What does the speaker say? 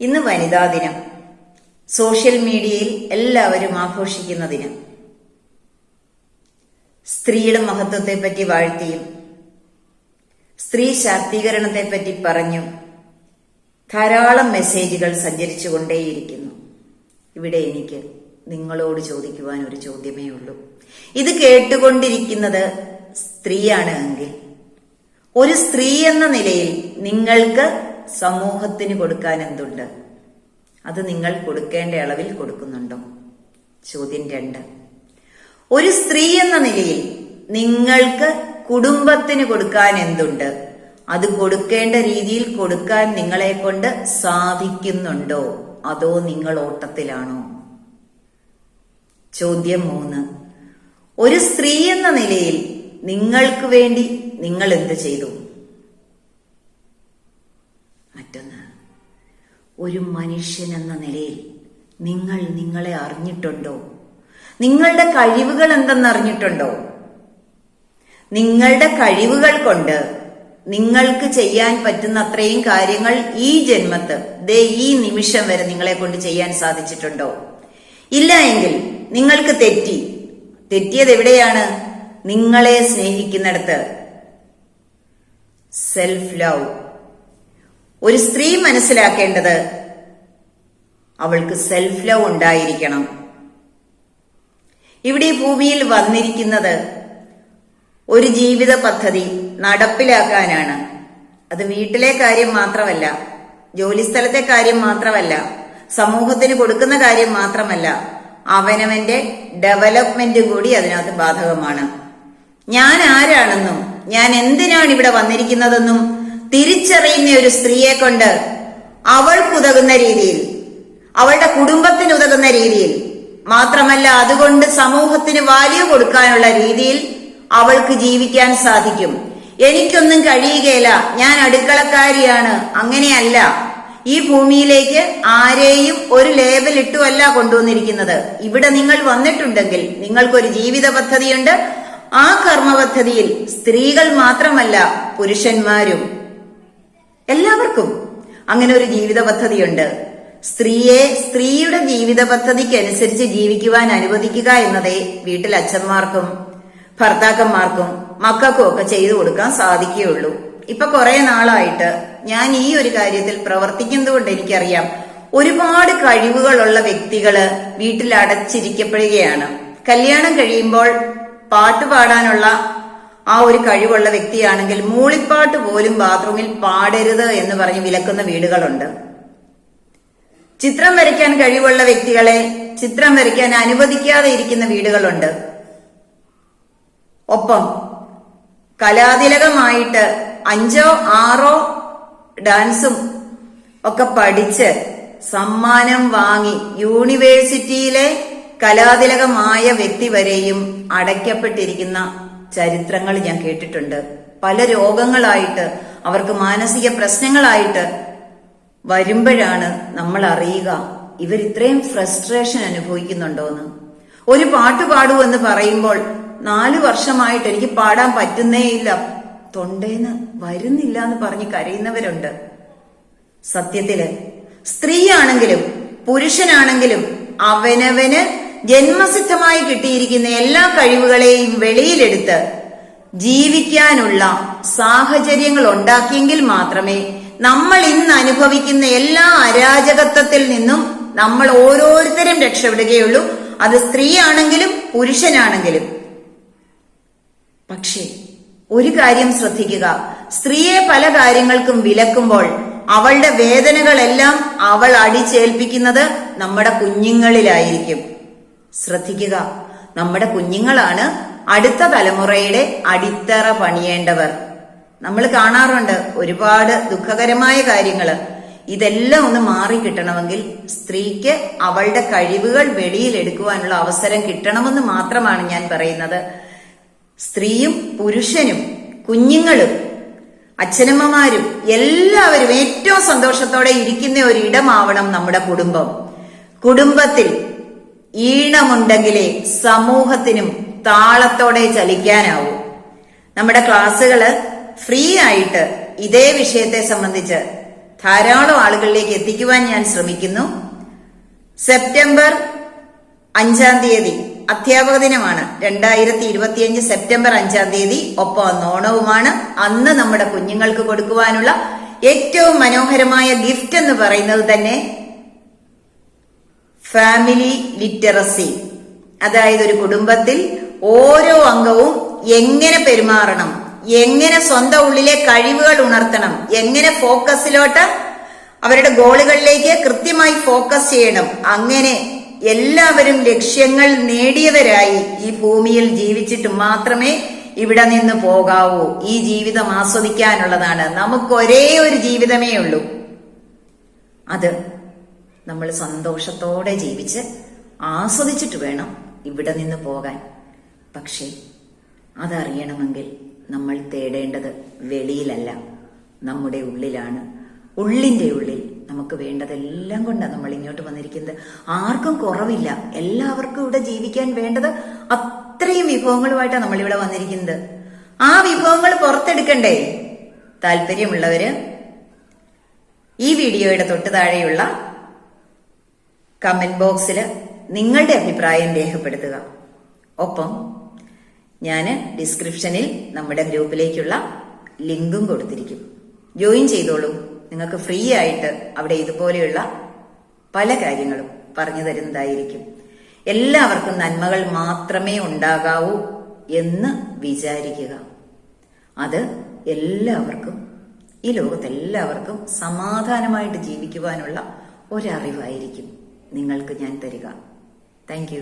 ഇന്ന് വനിതാ ദിനം. സോഷ്യൽ മീഡിയയിൽ എല്ലാവരും ആഘോഷിക്കുന്ന ദിനം. സ്ത്രീയുടെ മഹത്വത്തെ പറ്റി വാഴ്ത്തിയും സ്ത്രീ ശാക്തീകരണത്തെ പറ്റി പറഞ്ഞും ധാരാളം മെസ്സേജുകൾ സഞ്ചരിച്ചുകൊണ്ടേയിരിക്കുന്നു. ഇവിടെ എനിക്ക് നിങ്ങളോട് ചോദിക്കുവാൻ ഒരു ചോദ്യമേ ഉള്ളൂ. ഇത് കേട്ടുകൊണ്ടിരിക്കുന്നത് സ്ത്രീയാണ് എങ്കിൽ ഒരു സ്ത്രീ എന്ന നിലയിൽ നിങ്ങൾക്ക് സമൂഹത്തിന് കൊടുക്കാൻ എന്തുണ്ട്? അത് നിങ്ങൾ കൊടുക്കേണ്ട അളവിൽ കൊടുക്കുന്നുണ്ടോ? ചോദ്യം രണ്ട്. ഒരു സ്ത്രീ എന്ന നിലയിൽ നിങ്ങൾക്ക് കുടുംബത്തിന് കൊടുക്കാൻ എന്തുണ്ട്? അത് കൊടുക്കേണ്ട രീതിയിൽ കൊടുക്കാൻ നിങ്ങളെ കൊണ്ട് സാധിക്കുന്നുണ്ടോ? അതോ നിങ്ങൾ ഓട്ടത്തിലാണോ? ചോദ്യം മൂന്ന്. ഒരു സ്ത്രീ എന്ന നിലയിൽ നിങ്ങൾക്ക് വേണ്ടി നിങ്ങൾ എന്ത് ചെയ്തു? ഒരു മനുഷ്യൻ എന്ന നിലയിൽ നിങ്ങൾ നിങ്ങളെ അറിഞ്ഞിട്ടുണ്ടോ? നിങ്ങളുടെ കഴിവുകൾ എന്തെന്ന് അറിഞ്ഞിട്ടുണ്ടോ നിങ്ങളുടെ കഴിവുകൾ കൊണ്ട് നിങ്ങൾക്ക് ചെയ്യാൻ പറ്റുന്ന അത്രയും കാര്യങ്ങൾ ഈ ജന്മത്ത് ദേ ഈ നിമിഷം വരെ നിങ്ങളെ കൊണ്ട് ചെയ്യാൻ സാധിച്ചിട്ടുണ്ടോ? ഇല്ല എങ്കിൽ നിങ്ങൾക്ക് തെറ്റി. തെറ്റിയത് എവിടെയാണ്? നിങ്ങളെ സ്നേഹിക്കുന്നിടത്ത്. സെൽഫ് ലവ് ഒരു സ്ത്രീ മനസ്സിലാക്കേണ്ടത് അവൾക്ക് സെൽഫ് ലവ് ഉണ്ടായിരിക്കണം. ഇവിടെ ഭൂമിയിൽ വന്നിരിക്കുന്നത് ഒരു ജീവിത പദ്ധതി നടപ്പിലാക്കാനാണ്. അത് വീട്ടിലെ കാര്യം മാത്രമല്ല ജോലിസ്ഥലത്തെ കാര്യം മാത്രമല്ല സമൂഹത്തിന് കൊടുക്കുന്ന കാര്യം മാത്രമല്ല അവനവന്റെ ഡെവലപ്മെന്റ് കൂടി അതിനകത്ത് ബാധകമാണ്. ഞാൻ ആരാണെന്നും ഞാൻ എന്തിനാണ് ഇവിടെ വന്നിരിക്കുന്നതെന്നും തിരിച്ചറിയുന്ന ഒരു സ്ത്രീയെ കൊണ്ട് അവൾക്കുതകുന്ന രീതിയിൽ അവളുടെ കുടുംബത്തിന് ഉതകുന്ന രീതിയിൽ മാത്രമല്ല അതുകൊണ്ട് സമൂഹത്തിന് വാല്യൂ കൊടുക്കാനുള്ള രീതിയിൽ അവൾക്ക് ജീവിക്കാൻ സാധിക്കും. എനിക്കൊന്നും കഴിയുകയില്ല. ഞാൻ അടുക്കളക്കാരിയാണ്. അങ്ങനെയല്ല. ഈ ഭൂമിയിലേക്ക് ആരെയും ഒരു ലേബൽ ഇട്ടുമല്ല കൊണ്ടുവന്നിരിക്കുന്നത്. ഇവിടെ നിങ്ങൾ വന്നിട്ടുണ്ടെങ്കിൽ നിങ്ങൾക്കൊരു ജീവിത പദ്ധതിയുണ്ട്. ആ കർമ്മ പദ്ധതിയിൽ സ്ത്രീകൾ മാത്രമല്ല പുരുഷന്മാരും എല്ലാവർക്കും അങ്ങനെ ഒരു ജീവിത പദ്ധതിയുണ്ട് സ്ത്രീയെ സ്ത്രീയുടെ ജീവിത പദ്ധതിക്ക് അനുസരിച്ച് ജീവിക്കുവാൻ അനുവദിക്കുക എന്നതേ വീട്ടിൽ അച്ഛന്മാർക്കും ഭർത്താക്കന്മാർക്കും മക്കൾക്കും ഒക്കെ ചെയ്തു കൊടുക്കാൻ സാധിക്കുകയുള്ളൂ. ഇപ്പൊ കുറെ നാളായിട്ട് ഞാൻ ഈ ഒരു കാര്യത്തിൽ പ്രവർത്തിക്കുന്നതുകൊണ്ട് എനിക്കറിയാം. ഒരുപാട് കഴിവുകളുള്ള വ്യക്തികൾ വീട്ടിൽ അടച്ചിരിക്കപ്പെടുകയാണ്. കല്യാണം കഴിയുമ്പോൾ പാട്ട് പാടാനുള്ള ആ ഒരു കഴിവുള്ള വ്യക്തിയാണെങ്കിൽ മൂളിപ്പാട്ട് പോലും ബാത്റൂമിൽ പാടരുത് എന്ന് പറഞ്ഞ് വിലക്കുന്ന വീടുകളുണ്ട്. ചിത്രം വരയ്ക്കാൻ കഴിവുള്ള വ്യക്തികളെ ചിത്രം വരയ്ക്കാൻ അനുവദിക്കാതെ ഇരിക്കുന്ന വീടുകളുണ്ട്. ഒപ്പം കലാതിലകമായിട്ട് അഞ്ചോ ആറോ ഡാൻസും ഒക്കെ പഠിച്ച് സമ്മാനം വാങ്ങി യൂണിവേഴ്സിറ്റിയിലെ കലാതിലകമായ വ്യക്തി വരെയും അടയ്ക്കപ്പെട്ടിരിക്കുന്ന ചരിത്രങ്ങൾ ഞാൻ കേട്ടിട്ടുണ്ട്. പല രോഗങ്ങളായിട്ട് അവർക്ക് മാനസിക പ്രശ്നങ്ങളായിട്ട് വരുമ്പോഴാണ് നമ്മൾ അറിയുക ഇവർ ഇത്രയും ഫ്രസ്ട്രേഷൻ അനുഭവിക്കുന്നുണ്ടോന്ന്. ഒരു പാട്ട് പാടൂ എന്ന് പറയുമ്പോൾ നാലു വർഷമായിട്ട് എനിക്ക് പാടാൻ പറ്റുന്നേയില്ല തൊണ്ടേന്ന് വരുന്നില്ല എന്ന് പറഞ്ഞ് കരയുന്നവരുണ്ട്. സത്യത്തിൽ സ്ത്രീയാണെങ്കിലും പുരുഷനാണെങ്കിലും അവനവന് ജന്മസിദ്ധമായി കിട്ടിയിരിക്കുന്ന എല്ലാ കഴിവുകളെയും വെളിയിലെടുത്ത് ജീവിക്കാനുള്ള സാഹചര്യങ്ങൾ ഉണ്ടാക്കിയെങ്കിൽ മാത്രമേ നമ്മൾ ഇന്ന് അനുഭവിക്കുന്ന എല്ലാ അരാജകത്വത്തിൽ നിന്നും നമ്മൾ ഓരോരുത്തരും രക്ഷപ്പെടുകയുള്ളൂ. അത് സ്ത്രീയാണെങ്കിലും പുരുഷനാണെങ്കിലും. പക്ഷേ ഒരു കാര്യം ശ്രദ്ധിക്കുക. സ്ത്രീയെ പല കാര്യങ്ങൾക്കും വിലക്കുമ്പോൾ അവളുടെ വേദനകളെല്ലാം അവൾ അടിച്ചേൽപ്പിക്കുന്നത് നമ്മുടെ കുഞ്ഞുങ്ങളിലായിരിക്കും. ശ്രദ്ധിക്കുക. നമ്മുടെ കുഞ്ഞുങ്ങളാണ് അടുത്ത തലമുറയുടെ അടിത്തറ പണിയേണ്ടവർ. നമ്മൾ കാണാറുണ്ട് ഒരുപാട് ദുഃഖകരമായ കാര്യങ്ങൾ ഇതെല്ലാം ഒന്ന് മാറി കിട്ടണമെങ്കിൽ സ്ത്രീക്ക് അവളുടെ കഴിവുകൾ വെളിയിലെടുക്കുവാനുള്ള അവസരം കിട്ടണമെന്ന് മാത്രമാണ് ഞാൻ പറയുന്നത്. സ്ത്രീയും പുരുഷനും കുഞ്ഞുങ്ങളും അച്ഛനമ്മമാരും എല്ലാവരും ഏറ്റവും സന്തോഷത്തോടെ ഇരിക്കുന്ന ഒരു ഇടമാവണം നമ്മുടെ കുടുംബം. കുടുംബത്തിൽ ഈണമുണ്ടെങ്കിലേ സമൂഹത്തിനും താളത്തോടെ ചലിക്കാനാവൂ. നമ്മുടെ ക്ലാസ്സുകൾ ഫ്രീ ആയിട്ട് ഇതേ വിഷയത്തെ സംബന്ധിച്ച് ധാരാളം ആളുകളിലേക്ക് എത്തിക്കുവാൻ ഞാൻ ശ്രമിക്കുന്നു. സെപ്റ്റംബർ അഞ്ചാം തീയതി അധ്യാപക ദിനമാണ്. രണ്ടായിരത്തി ഇരുപത്തിയഞ്ച് സെപ്റ്റംബർ അഞ്ചാം തീയതി ഒപ്പം ഓണവുമാണ്. അന്ന് നമ്മുടെ കുഞ്ഞുങ്ങൾക്ക് കൊടുക്കുവാനുള്ള ഏറ്റവും മനോഹരമായ ഗിഫ്റ്റ് എന്ന് പറയുന്നത് തന്നെ ഫാമിലി ലിറ്ററസി അതായത് ഒരു കുടുംബത്തിൽ ഓരോ അംഗവും എങ്ങനെ പെരുമാറണം എങ്ങനെ സ്വന്തം ഉള്ളിലെ കഴിവുകൾ ഉണർത്തണം എങ്ങനെ ഫോക്കസിലോട്ട് അവരുടെ ഗോളുകളിലേക്ക് കൃത്യമായി ഫോക്കസ് ചെയ്യണം. അങ്ങനെ എല്ലാവരും ലക്ഷ്യങ്ങൾ നേടിയവരായി ഈ ഭൂമിയിൽ ജീവിച്ചിട്ട് മാത്രമേ ഇവിടെ നിന്ന് പോകാവൂ. ഈ ജീവിതം ആസ്വദിക്കാനുള്ളതാണ്. നമുക്ക് ഒരേ ഒരു ജീവിതമേ ഉള്ളൂ. അത് നമ്മൾ സന്തോഷത്തോടെ ജീവിച്ച് ആസ്വദിച്ചിട്ട് വേണം ഇവിടെ നിന്ന് പോകാൻ. പക്ഷേ അതറിയണമെങ്കിൽ നമ്മൾ തേടേണ്ടത് വെളിയിലല്ല. നമ്മുടെ ഉള്ളിലാണ്. ഉള്ളിന്റെ ഉള്ളിൽ നമുക്ക് വേണ്ടതെല്ലാം കൊണ്ടാണ് നമ്മൾ ഇങ്ങോട്ട് വന്നിരിക്കുന്നത്. ആർക്കും കുറവില്ല. എല്ലാവർക്കും ഇവിടെ ജീവിക്കാൻ വേണ്ടത് അത്രയും വിഭവങ്ങളുമായിട്ടാണ് നമ്മൾ ഇവിടെ വന്നിരിക്കുന്നത്. ആ വിഭവങ്ങൾ പുറത്തെടുക്കണ്ടേ? താല്പര്യമുള്ളവര് ഈ വീഡിയോയുടെ തൊട്ടു താഴെയുള്ള കമന്റ് ബോക്സിൽ നിങ്ങളുടെ അഭിപ്രായം രേഖപ്പെടുത്തുക. ഒപ്പം ഞാൻ ഡിസ്ക്രിപ്ഷനിൽ നമ്മുടെ ഗ്രൂപ്പിലേക്കുള്ള ലിങ്കും കൊടുത്തിരിക്കും. ജോയിൻ ചെയ്തോളൂ. നിങ്ങൾക്ക് ഫ്രീ ആയിട്ട് അവിടെ ഇതുപോലെയുള്ള പല കാര്യങ്ങളും പറഞ്ഞു തരുന്നതായിരിക്കും. എല്ലാവർക്കും നന്മകൾ മാത്രമേ ഉണ്ടാകാവൂ എന്ന് വിചാരിക്കുക. അത് എല്ലാവർക്കും ഈ ലോകത്തെല്ലാവർക്കും സമാധാനമായിട്ട് ജീവിക്കുവാനുള്ള ഒരറിവായിരിക്കും. നിങ്ങൾക്ക് ഞാൻ തരിക. താങ്ക്